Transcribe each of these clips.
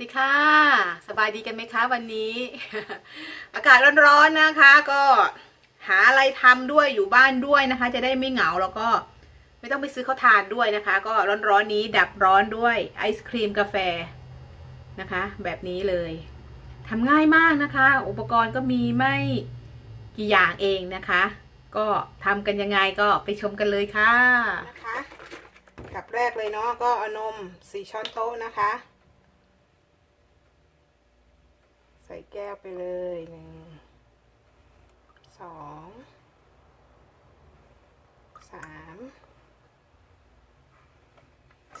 ดีค่ะ สบายดีกันไหมคะวันนี้ อากาศร้อนๆนะคะ ก็หาอะไรทำด้วยอยู่บ้านด้วยนะคะ จะได้ไม่เหงาแล้วก็ไม่ต้องไปซื้อข้าวทานด้วยนะคะ ก็ร้อนๆนี้ดับร้อนด้วยไอศครีมกาแฟนะคะ แบบนี้เลยทำง่ายมากนะคะ อุปกรณ์ก็มีไม่กี่อย่างเองนะคะ ก็ทำกันยังไงก็ไปชมกันเลยค่ะนะคะกับแรกเลยเนาะก็อนมสี่ช้อนโต๊ะนะคะ ใส่แก้วไปเลยหนึ่งสองสาม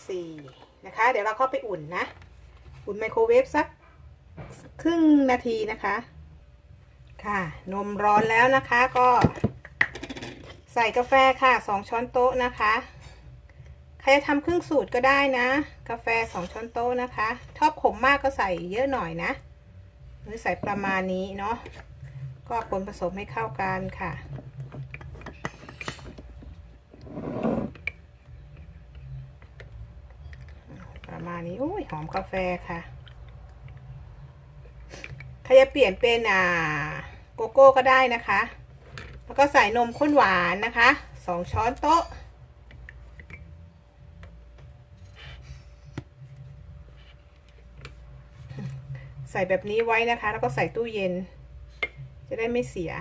สี่นะคะ เดี๋ยวเราเข้าไปอุ่นนะ อุ่นไมโครเวฟสักครึ่งนาทีนะคะ ค่ะ นมร้อนแล้วนะคะก็ใส่กาแฟค่ะสองช้อนโต๊ะนะคะ ใครจะทำครึ่งสูตรก็ได้นะ กาแฟสองช้อนโต๊ะนะคะชอบขมมากก็ใส่เยอะหน่อยนะ รือใส่ประมาณนี้เนาะก็คนผสมให้เข้ากันค่ะ ประมาณนี้โอ้ยหอมกาแฟค่ะใครจะเปลี่ยนเป็นอ่าโกโก้ก็ได้นะคะ แล้วก็ใส่นมข้นหวานนะคะสองช้อนโต๊ะ ใส่แบบนี้ไว้นะคะ แล้วก็ใส่ตู้เย็น จะได้ไม่เสีย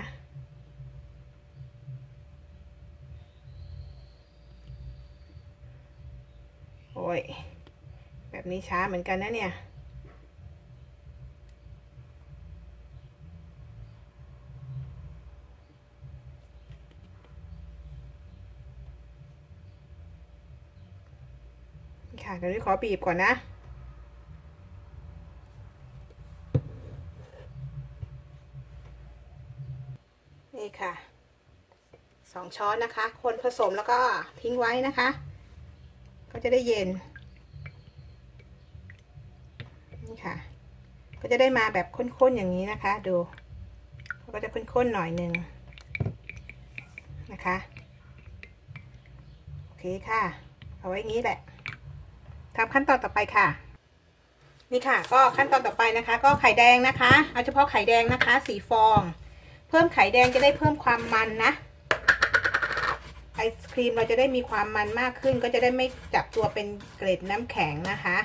โอ้ย แบบนี้ช้าเหมือนกันนะเนี่ยค่ะเดี๋ยวนี้ขอบีบก่อนนะ 2 ช้อนนะคะ คนผสมแล้วก็ทิ้งไว้นะคะ ก็จะได้เย็นนี่ค่ะ ก็จะได้มาแบบข้นๆอย่างนี้นะคะ ดูก็จะข้นๆหน่อยหนึ่งนะคะโอเคค่ะ เอาไว้งี้แหละทำขั้นตอนต่อไปค่ะ นี่ค่ะ ก็ขั้นตอนต่อไปนะคะ ก็ไข่แดงนะคะ เอาเฉพาะไข่แดงนะคะ สีฟอง เพิ่มไข่แดงจะได้เพิ่มความมันนะ ไอศครีมเราจะได้มีความมันมากขึ้น ก็จะได้ไม่จับตัวเป็นเกล็ดน้ำแข็งนะคะ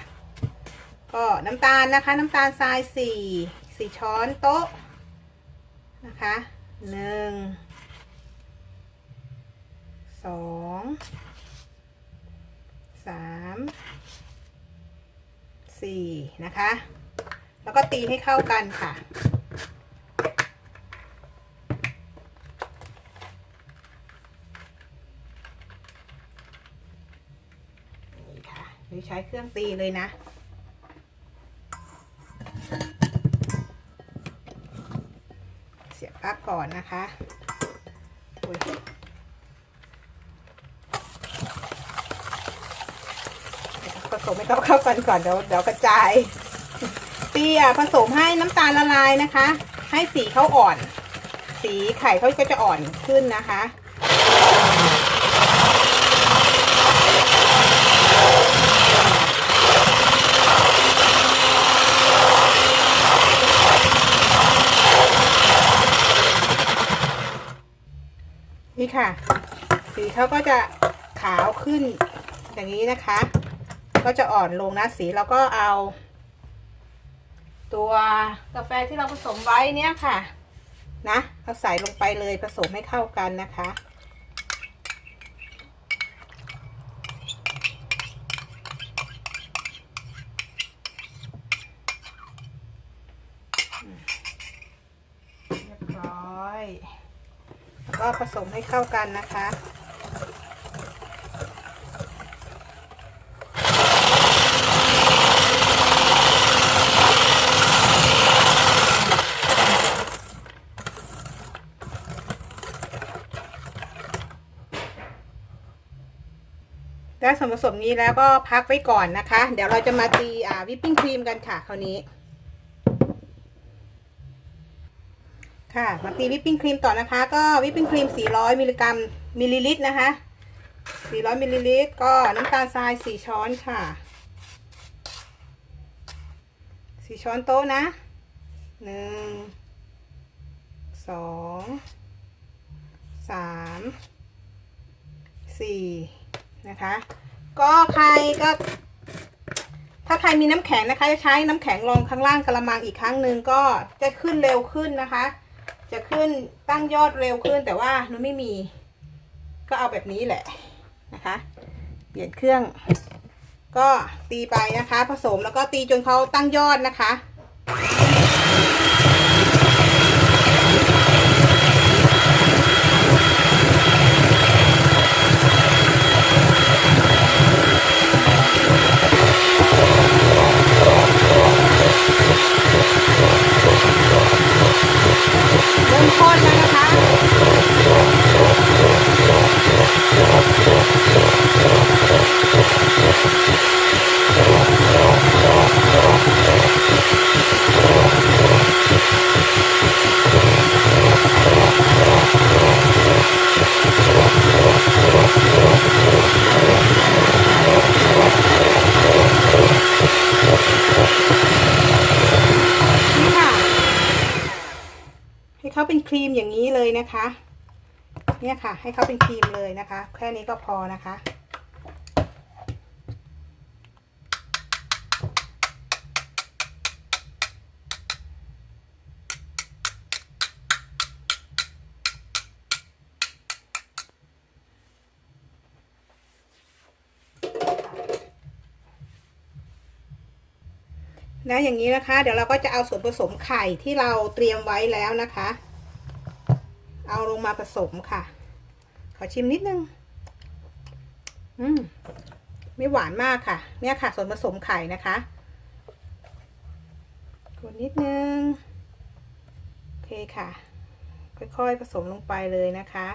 ก็น้ำตาลนะคะ น้ำตาลทรายสี่สี่ช้อนโต๊ะนะคะหนึ่งสองสามสี่นะคะ แล้วก็ตีให้เข้ากันค่ะ นี่ค่ะนี่ ใช้เครื่องตีเลยนะ เสียบปลั๊กก่อนนะคะผสมให้เข้าเข้ากันก่อนเดี๋ยวเดี๋ยวกระจายตีอะผสมให้น้ำตาลละลายนะคะ ให้สีเขาอ่อน สีไข่เขาก็จะอ่อนขึ้นนะคะ นี่ค่ะ สีเขาก็จะขาวขึ้นอย่างนี้นะคะ ก็จะอ่อนลงนะสีแล้วก็เอา ตัวกาแฟที่เราผสมไว้เนี่ยค่ะ นะเอาใส่ลงไปเลยผสมให้เข้ากันนะคะเรียบร้อย ก็ผสมให้เข้ากันนะคะ ได้ส่วนผสมนี้แล้วก็พักไว้ก่อนนะคะ เดี๋ยวเราจะมาตีอ่าวิปปิ้งครีมกันค่ะคราวนี้ ค่ะ มาตีวิปปิ้งครีมต่อนะคะ ก็วิปปิ้งครีม 400 มิลลิกรัมมิลลิลิตรนะคะ 400 มิลลิลิตร ก็น้ำตาลทราย 4 ช้อนค่ะสี่ช้อนโต๊ะนะหนึ่งสองสามสี่นะคะ ก็ใครก็ถ้าใครมีน้ำแข็งนะคะ จะใช้น้ำแข็งรองข้างล่างกระมังอีกครั้งหนึ่งก็จะขึ้นเร็วขึ้นนะคะ จะขึ้นตั้งยอดเร็วขึ้นแต่ว่านุ้ยไม่มี ก็เอาแบบนี้แหละนะคะ เปลี่ยนเครื่อง ก็ตีไปนะคะ ผสมแล้วก็ตีจนเขาตั้งยอดนะคะ เริ่มข้นแล้วนะคะ นี่ค่ะ ให้เขาเป็น ครีมอย่างนี้เลยนะคะ เนี่ยค่ะ ให้เขาเป็นครีมเลยนะคะ แค่นี้ก็พอนะคะ นะอย่างนี้นะคะ เดี๋ยวเราก็จะเอาส่วนผสมไข่ที่เราเตรียมไว้แล้วนะคะ เอาลงมาผสมค่ะ ขอชิมนิดนึง อืม ไม่หวานมากค่ะ เนี่ยค่ะ ส่วนผสมไข่นะคะกดนิดนึง โอเคค่ะ ค่อยๆผสมลงไปเลยนะคะ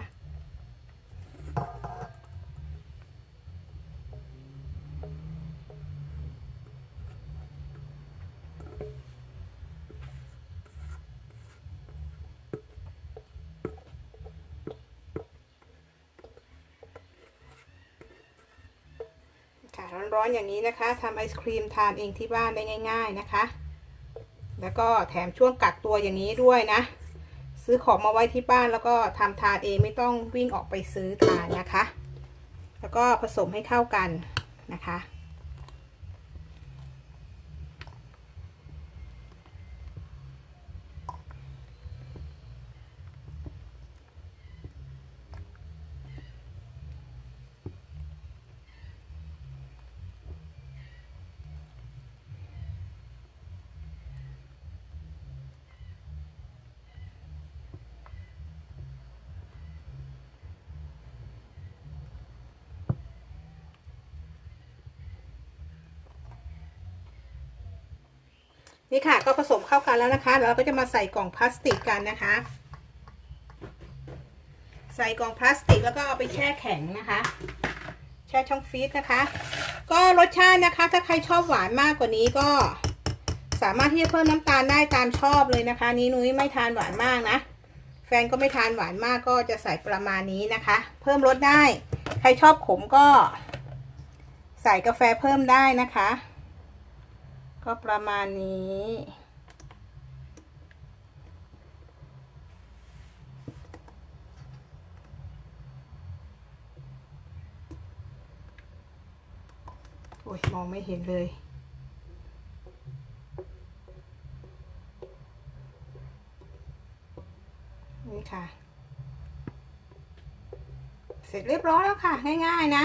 ค่ะ ร้อนๆอย่างนี้นะคะทำไอศครีมทานเองที่บ้านได้ง่าย ๆนะคะ แล้วก็แถมช่วงกักตัวอย่างนี้ด้วยนะ ซื้อของมาไว้ที่บ้านแล้วก็ทำทานเองไม่ต้องวิ่งออกไปซื้อทานนะคะ แล้วก็ผสมให้เข้ากันนะคะ นี่ค่ะก็ผสมเข้ากันแล้วนะคะแล้วเราก็จะมาใส่กล่องพลาสติกกันนะคะ ใส่กล่องพลาสติกแล้วก็เอาไปแช่แข็งนะคะ แช่ช่องฟรีซนะคะ ก็รสชาตินะคะ ถ้าใครชอบหวานมากกว่านี้ก็ สามารถที่จะเพิ่มน้ำตาลได้ตามชอบเลยนะคะ นี้นุ้ยไม่ทานหวานมากนะ แฟนก็ไม่ทานหวานมากก็จะใส่ประมาณนี้นะคะ เพิ่มรสได้ ใครชอบขมก็ ใส่กาแฟเพิ่มได้นะคะ ก็ประมาณนี้ โอ้ย มองไม่เห็นเลยนี่ค่ะ เสร็จเรียบร้อยแล้วค่ะ ง่ายๆนะ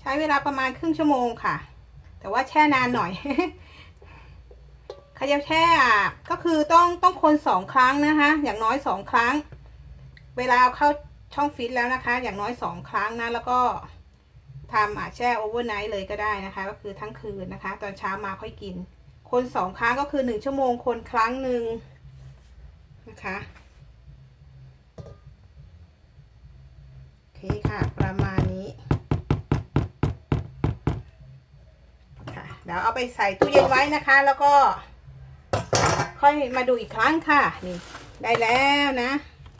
ใช้เวลาประมาณครึ่งชั่วโมงค่ะ แต่ว่าแช่นานหน่อยขยับแช่ก็คือต้องต้องคนสองครั้งนะคะ อย่างน้อยสองครั้ง เวลาเอาเข้าช่องฟิตแล้วนะคะ อย่างน้อยสองครั้งนะ แล้วก็ทำอะแช่โอเวอร์ไนท์เลยก็ได้นะคะ ก็คือทั้งคืนนะคะ ตอนเช้ามาค่อยกิน คนสองครั้งก็คือหนึ่งชั่วโมงคนครั้งหนึ่งนะคะโอเคค่ะ ประมาณนี้ ค่ะเดี๋ยวเอาไปใส่ตู้เย็นไว้นะคะ แล้วก็ ค่อยมาดูอีกครั้งค่ะ นี่ ได้แล้วนะ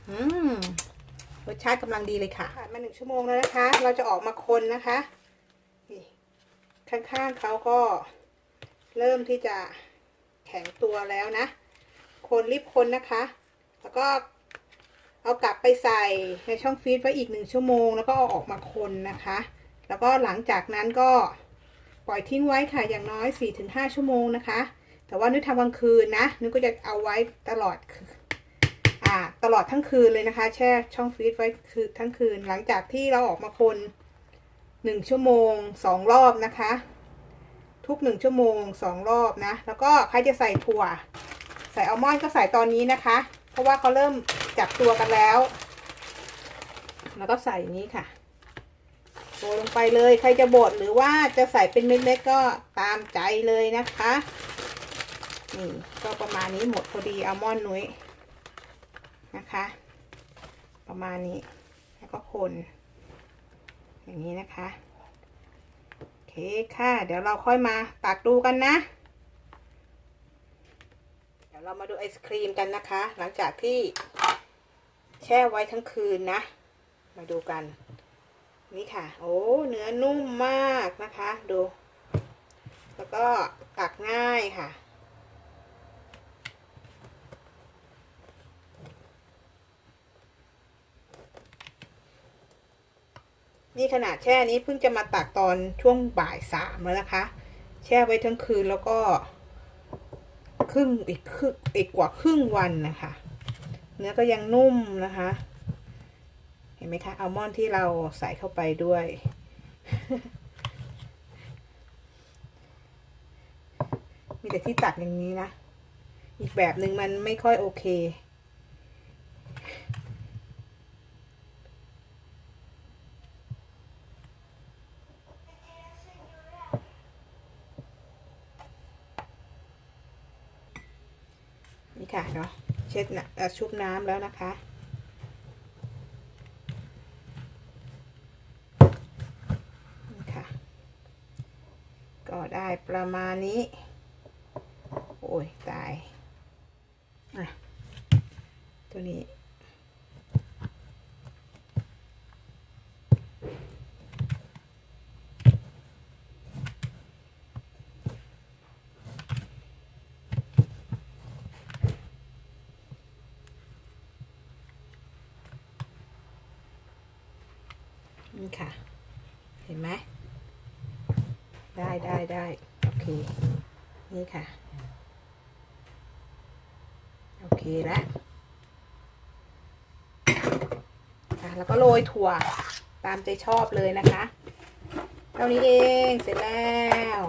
อืมรสชาติกำลังดีเลยค่ะผ่านมาหนึ่งชั่วโมงแล้วนะคะ เราจะออกมาคนนะคะนี่ข้างๆเขาก็เริ่มที่จะแข็งตัวแล้วนะ คนรีบคนนะคะ แล้วก็เอากลับไปใส่ในช่องฟรีซไว้อีกหนึ่งชั่วโมง แล้วก็เอาออกมาคนนะคะ แล้วก็หลังจากนั้นก็ ปล่อยทิ้งไว้ค่ะอย่างน้อย 4-5 ชั่วโมงนะคะ แต่ว่านึกทำกลางคืนนะนึกก็จะเอาไว้ตลอดออ่าตลอดทั้งคืนเลยนะคะ แช่ช่องฟรีซไว้คือทั้งคืน หลังจากที่เราออกมาคนหนึ่งชั่วโมงสองรอบนะคะ ทุกหนึ่งชั่วโมงสองรอบนะ แล้วก็ใครจะใส่ถั่ว ใส่อัลมอนด์ก็ใส่ตอนนี้นะคะ เพราะว่าเขาเริ่มจับตัวกันแล้ว แล้วก็ใส่นี้ค่ะ โรยลงไปเลย ใครจะบดหรือว่าจะใส่เป็นเม็ดเล็กก็ตามใจเลยนะคะ นี่ก็ประมาณนี้หมดพอดีอัลมอนด์นุ้ยนะคะ ประมาณนี้แล้วก็คน อย่างนี้นะคะโอเคค่ะ เดี๋ยวเราค่อยมาตักดูกันนะ เดี๋ยวเรามาดูไอศครีมกันนะคะ หลังจากที่แช่ไว้ทั้งคืนนะ มาดูกัน นี่ค่ะ โอ้เนื้อนุ่มมากนะคะ ดู แล้วก็ตักง่ายค่ะ นี่ขนาดแช่นี้เพิ่งจะมาตักตอนช่วงบ่ายสามแล้วนะคะ แช่ไว้ทั้งคืนแล้วก็ครึ่งอีกครึ่งอีกกว่าครึ่งวันนะคะ เนื้อก็ยังนุ่มนะคะ ห็นไหมคะอัลมอนด์ที่เราใส่เข้าไปด้วย มีแต่ที่ตัดอย่างนี้นะ อีกแบบหนึ่งมันไม่ค่อยโอเคนี่ค่ะเนาะเช็ดนะชุบน้ำแล้วนะคะ นี่ค่ะ ก็ได้ ประมาณนี้ โอ้ย ตาย อะ ตัวนี้ นี่ค่ะ เห็นไหม ได้ได้ได้โอเค นี่ค่ะ โอเคแล้วอะแล้วก็โรยถั่วตามใจชอบเลยนะคะเท่านี้เองเสร็จแล้ว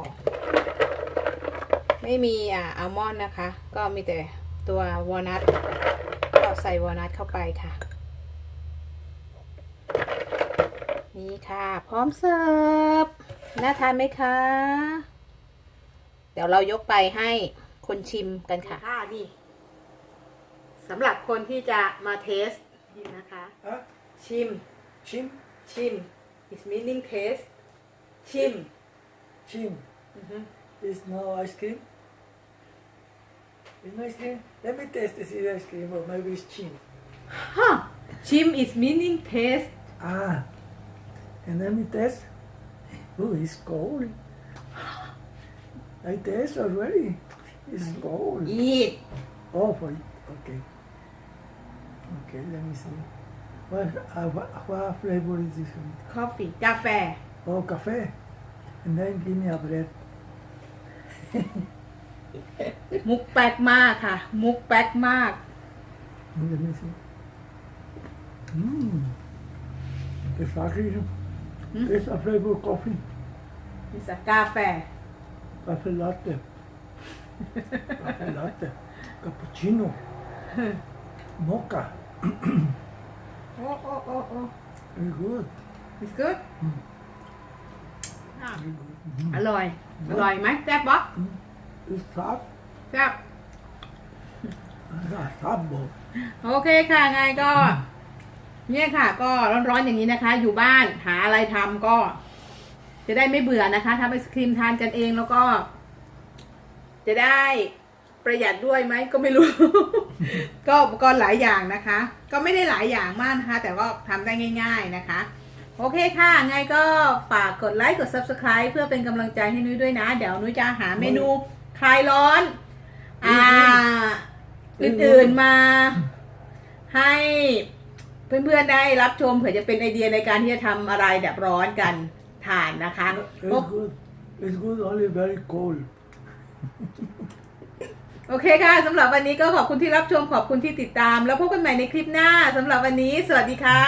ไม่มีอะอัลมอนด์นะคะ ก็มีแต่ตัววอลนัทก็ใส่วอลนัทเข้าไปค่ะ นี่ค่ะ พร้อมเสิร์ฟ น่าทานไหมคะ เดี๋ยวเรายกไปให้คนชิมกันค่ะค่ะนี่สำหรับคนที่จะมาเทสนะคะ Huh? ชิม Chim? ชิม is meaning taste ชิม Chim. อือฮึ Is no ice cream? Is no ice cream? Let me taste this is ice cream or maybe it's chim. ฮะชิม is meaning taste Ah. And let me taste. Oh, it's cold. I taste already. It's cold. eat Oh, for okay. Okay, let me see. What, uh, what, what flavor is this one? coffee กาแฟ Oh, cafe. And then give me a bread. มุกแปลกมากค่ะ มุกแปลกมาก Let me see. Mmm. It's actually Hmm? it's a flavor coffee. นี่สกาแฟ Cafe latte. Cafe latte. Cappuccino. Mocha. โอ้โอ้โอ้โอ้ Very good. it's good Mm. อะ Very good. Mm. อร่อย อร่อยไหมแซ่บปะ It's sharp. แซ่บ Ah, sharp bowl. โอเคค่ะไงก็ เนี่ยค่ะ ก็ร้อนๆอย่างนี้นะคะ อยู่บ้านหาอะไรทำก็ จะได้ไม่เบื่อนะคะทำไอศครีมทานกันเองแล้วก็ จะได้ประหยัดด้วยไหมก็ไม่รู้ ก็อุปกรณ์หลายอย่างนะคะ ก็ไม่ได้หลายอย่างมากนะคะ แต่ก็ทำได้ง่าย ๆนะคะโอเคค่ะ ไงก็ฝากกดไลค์ กด Subscribe เพื่อเป็นกำลังใจให้นุ้ยด้วยนะ เดี๋ยวนุ้ยจะหาเมนูคลายร้อน อ่า อื่นๆมาให้ เพื่อนๆได้รับชมเผื่อจะเป็นไอเดียในการที่จะทำอะไรแบบร้อนกันทานนะคะ It's good. It's good, only very cold. โอเคค่ะสำหรับวันนี้ก็ขอบคุณที่รับชมขอบคุณที่ติดตาม แล้วพบกันใหม่ในคลิปหน้าสำหรับวันนี้ สวัสดีค่ะ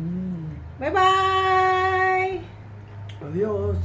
Mm. บ๊ายบาย Adios.